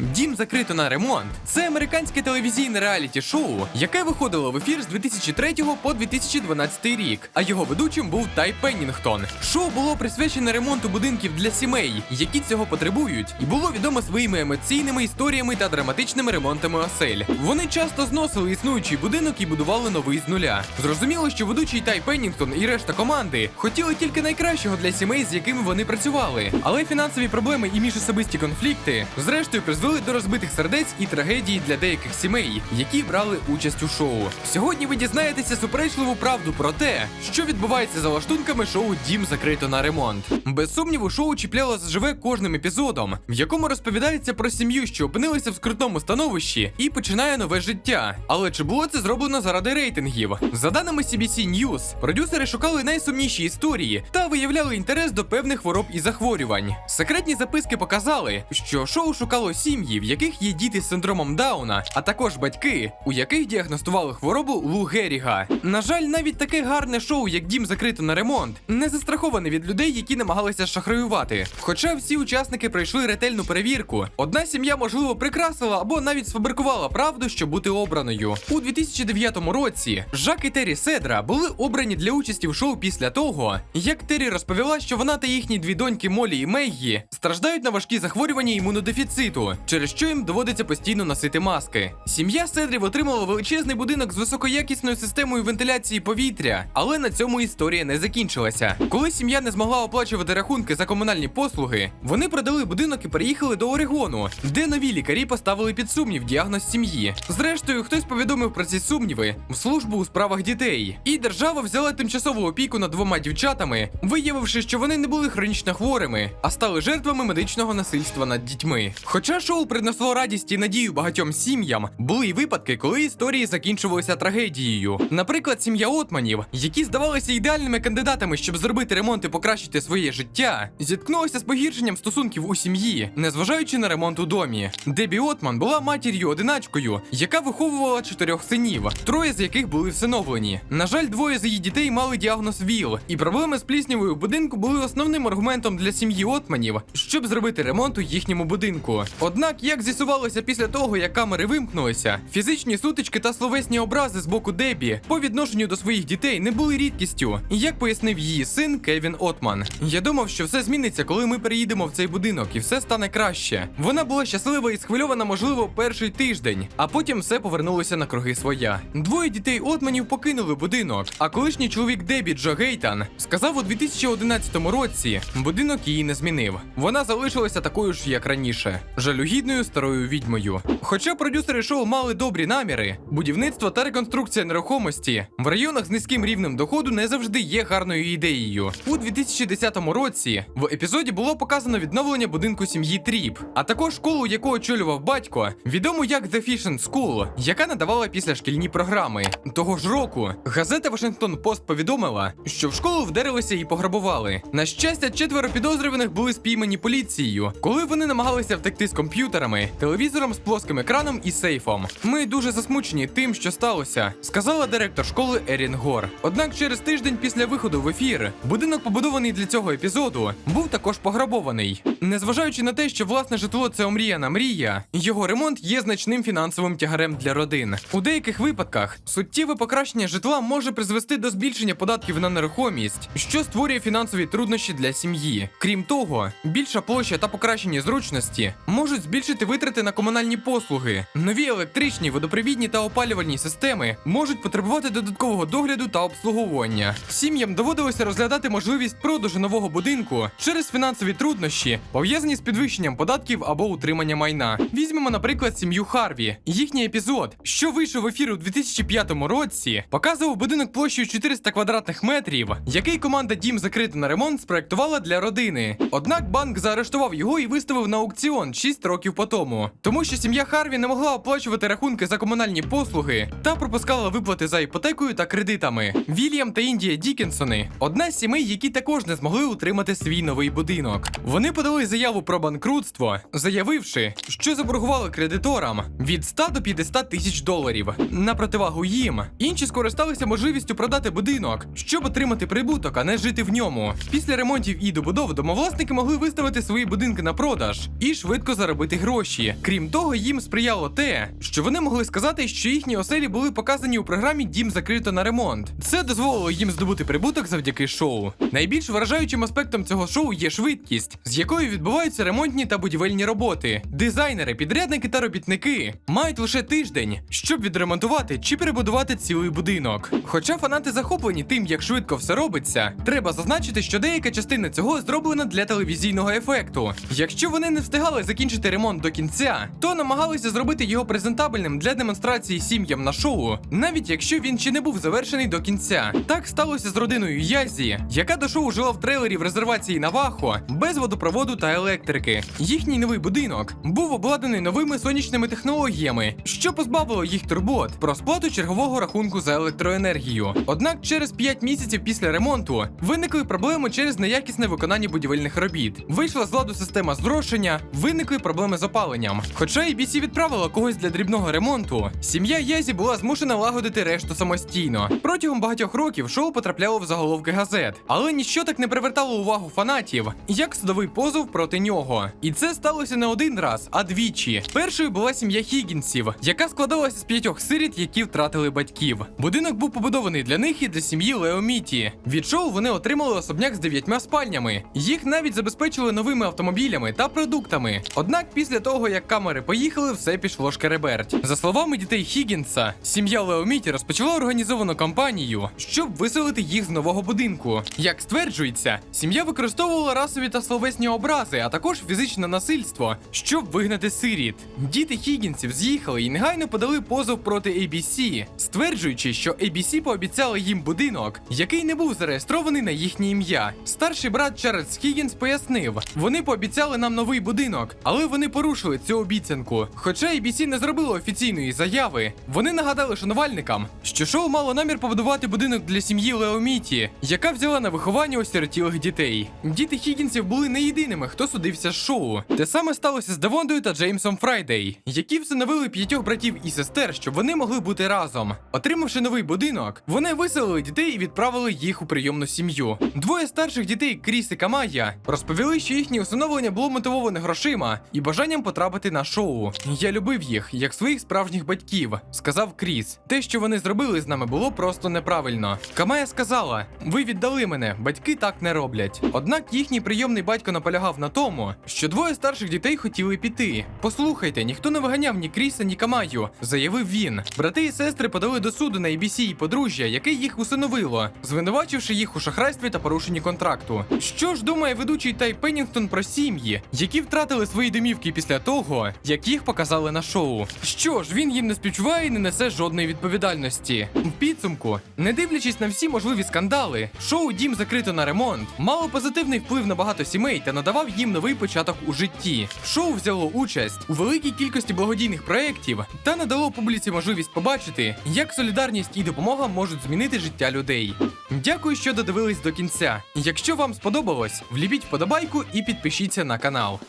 Дім закрито на ремонт. Це американське телевізійне реаліті-шоу, яке виходило в ефір з 2003 по 2012 рік. А його ведучим був Тай Пеннінгтон. Шоу було присвячене ремонту будинків для сімей, які цього потребують, і було відомо своїми емоційними історіями та драматичними ремонтами осель. Вони часто зносили існуючий будинок і будували новий з нуля. Зрозуміло, що ведучий Тай Пеннінгтон і решта команди хотіли тільки найкращого для сімей, з якими вони працювали. Але фінансові проблеми і міжособисті конфлікти зрештою призвели до розбитих сердець і трагедії для деяких сімей, які брали участь у шоу. Сьогодні ви дізнаєтеся суперечливу правду про те, що відбувається за лаштунками шоу Дім закрито на ремонт. Без сумніву, шоу чіпляло заживе кожним епізодом, в якому розповідається про сім'ю, що опинилася в скрутному становищі і починає нове життя. Але чи було це зроблено заради рейтингів? За даними CBC News, продюсери шукали найсумніші історії та виявляли інтерес до певних хвороб і захворювань. Секретні записки показали, що шоу шукало сім'ї, в яких є діти з синдромом Дауна, а також батьки, у яких діагностували хворобу Лу Геріга. На жаль, навіть таке гарне шоу, як Дім закрито на ремонт, не застраховане від людей, які намагалися шахраювати. Хоча всі учасники пройшли ретельну перевірку, одна сім'я, можливо, прикрасила або навіть сфабрикувала правду, щоб бути обраною. У 2009 році Жак і Террі Седра були обрані для участі в шоу після того, як Террі розповіла, що вона та їхні дві доньки Молі і Меггі страждають на важкі захворювання імунодефіциту, через що їм доводиться постійно носити маски. Сім'я Седрів отримала величезний будинок з високоякісною системою вентиляції повітря, але на цьому історія не закінчилася. Коли сім'я не змогла оплачувати рахунки за комунальні послуги, вони продали будинок і переїхали до Орегону, де нові лікарі поставили під сумнів діагноз сім'ї. Зрештою, хтось повідомив про ці сумніви в службу у справах дітей, і держава взяла тимчасову опіку над двома дівчатами, виявивши, що вони не були хронічно хворими, а стали жертвами медичного насильства над дітьми. Хоча шоу принесло радість і надію багатьом сім'ям, були й випадки, коли історії закінчувалися трагедією. Наприклад, сім'я Отманів, які здавалися ідеальними кандидатами, щоб зробити ремонт і покращити своє життя, зіткнулися з погіршенням стосунків у сім'ї, незважаючи на ремонт у домі. Дебі Отман була матір'ю одиначкою, яка виховувала чотирьох синів, троє з яких були всиновлені. На жаль, двоє з її дітей мали діагноз ВІЛ, і проблеми з пліснявою будинку були основним аргументом для сім'ї Отманів, щоб зробити ремонт у їхньому будинку. Як з'ясувалося після того, як камери вимкнулися, фізичні сутички та словесні образи з боку Дебі по відношенню до своїх дітей не були рідкістю, як пояснив її син Кевін Отман. Я думав, що все зміниться, коли ми переїдемо в цей будинок, і все стане краще. Вона була щаслива і схвильована, можливо, перший тиждень, а потім все повернулося на круги своя. Двоє дітей Отманів покинули будинок, а колишній чоловік Дебі Джо Гейтан сказав у 2011 році, будинок її не змінив. Вона залишилася такою ж, як раніше, жалюгідною старою відьмою. Хоча продюсери шоу мали добрі наміри, будівництво та реконструкція нерухомості в районах з низьким рівнем доходу не завжди є гарною ідеєю. У 2010 році в епізоді було показано відновлення будинку сім'ї Тріп, а також школу, яку очолював батько, відому як The Fashion School, яка надавала післяшкільні програми. Того ж року газета Вашингтон Пост повідомила, що в школу вдарилися і пограбували. На щастя, четверо підозрюваних були спіймані поліцією, коли вони намагалися втекти з комп'ютерами, телевізором з плоским екраном і сейфом. Ми дуже засмучені тим, що сталося, сказала директор школи Ерін Гор. Однак через тиждень після виходу в ефір будинок, побудований для цього епізоду, був також пограбований. Незважаючи на те, що власне житло це омріяна мрія, його ремонт є значним фінансовим тягарем для родин. У деяких випадках суттєве покращення житла може призвести до збільшення податків на нерухомість, що створює фінансові труднощі для сім'ї. Крім того, більша площа та покращення зручності можуть збільшити витрати на комунальні послуги. Нові електричні, водопровідні та опалювальні системи можуть потребувати додаткового догляду та обслуговування. Сім'ям доводилося розглядати можливість продажу нового будинку через фінансові труднощі, пов'язані з підвищенням податків або утримання майна. Візьмемо, наприклад, сім'ю Харві. Їхній епізод, що вийшов в ефір у 2005 році, показував будинок площею 400 квадратних метрів, який команда Дім закрито на ремонт спроектувала для родини. Однак банк заарештував його і виставив на аукціон 6 років по тому, тому що сім'я Харві не могла оплачувати рахунки за комунальні послуги та пропускала виплати за іпотекою та кредитами. Вільям та Індія Дікінсони одна з сімей, які також не змогли утримати свій новий будинок. Вони подали заяву про банкрутство, заявивши, що заборгували кредиторам від 100 до 50 тисяч доларів. На противагу їм інші скористалися можливістю продати будинок, щоб отримати прибуток, а не жити в ньому. Після ремонтів і добудов домовласники могли виставити свої будинки на продаж і швидко заробити заробити гроші. Крім того, їм сприяло те, що вони могли сказати, що їхні оселі були показані у програмі Дім закрито на ремонт. Це дозволило їм здобути прибуток завдяки шоу. Найбільш вражаючим аспектом цього шоу є швидкість, з якою відбуваються ремонтні та будівельні роботи. Дизайнери, підрядники та робітники мають лише тиждень, щоб відремонтувати чи перебудувати цілий будинок. Хоча фанати захоплені тим, як швидко все робиться, треба зазначити, що деяка частина цього зроблена для телевізійного ефекту. Якщо вони не встигали закінчити ремонт до кінця, то намагалися зробити його презентабельним для демонстрації сім'ям на шоу, навіть якщо він ще не був завершений до кінця. Так сталося з родиною Язі, яка до шоу жила в трейлері в резервації Навахо без водопроводу та електрики. Їхній новий будинок був обладнаний новими сонячними технологіями, що позбавило їх турбот про сплату чергового рахунку за електроенергію. Однак через 5 місяців після ремонту виникли проблеми через неякісне виконання будівельних робіт. Вийшла з ладу система зрошення, виникли проблеми з опаленням. Хоча ABC відправила когось для дрібного ремонту, сім'я Язі була змушена лагодити решту самостійно. Протягом багатьох років шоу потрапляло в заголовки газет, але ніщо так не привертало увагу фанатів, як судовий позов проти нього. І це сталося не один раз, а двічі. Першою була сім'я Хіггінсів, яка складалася з п'ятьох сиріт, які втратили батьків. Будинок був побудований для них і для сім'ї Леоміті. Від шоу вони отримали особняк з дев'ятьма спальнями. Їх навіть забезпечили новими автомобілями та продуктами. Однак після того, як камери поїхали, все пішло шкереберть. За словами дітей Хіггінса, сім'я Леоміті розпочала організовану кампанію, щоб виселити їх з нового будинку. Як стверджується, сім'я використовувала расові та словесні образи, а також фізичне насильство, щоб вигнати сиріт. Діти Хіггінсів з'їхали і негайно подали позов проти ABC, стверджуючи, що ABC пообіцяли їм будинок, який не був зареєстрований на їхнє ім'я. Старший брат Чарльз Хіггінс пояснив: вони пообіцяли нам новий будинок, але вони порушили цю обіцянку. Хоча ABC не зробило офіційної заяви, вони нагадали шанувальникам, що шоу мало намір побудувати будинок для сім'ї Леоміті, яка взяла на виховання осиротілих дітей. Діти Хіггінсів були не єдиними, хто судився з шоу. Те саме сталося з Девондою та Джеймсом Фрайдей, які всиновили п'ятьох братів і сестер, щоб вони могли бути разом. Отримавши новий будинок, вони виселили дітей і відправили їх у прийомну сім'ю. Двоє старших дітей, Кріс і Камая, розповіли, що їхнє усиновлення було мотивоване грошима і бажанням потрапити на шоу. Я любив їх як своїх справжніх батьків, сказав Кріс. Те, що вони зробили з нами, було просто неправильно. Камая сказала: ви віддали мене, батьки так не роблять. Однак їхній прийомний батько наполягав на тому, що двоє старших дітей хотіли піти. Послухайте, ніхто не виганяв ні Кріса, ні Камаю, заявив він. Брати і сестри подали до суду на ABC і подружжя, яке їх усиновило, звинувачивши їх у шахрайстві та порушенні контракту. Що ж думає ведучий Тай Пеннінгтон про сім'ї, які втратили свої домівки після того, як їх показали на шоу? Що ж, він їм не співчуває і не несе жодної відповідальності. В підсумку, не дивлячись на всі можливі скандали, шоу Дім закрито на ремонт мало позитивний вплив на багато сімей та надавав їм новий початок у житті. Шоу взяло участь у великій кількості благодійних проєктів та надало публіці можливість побачити, як солідарність і допомога можуть змінити життя людей. Дякую, що додивились до кінця. Якщо вам сподобалось, вліпіть вподобайку і підпишіться на канал.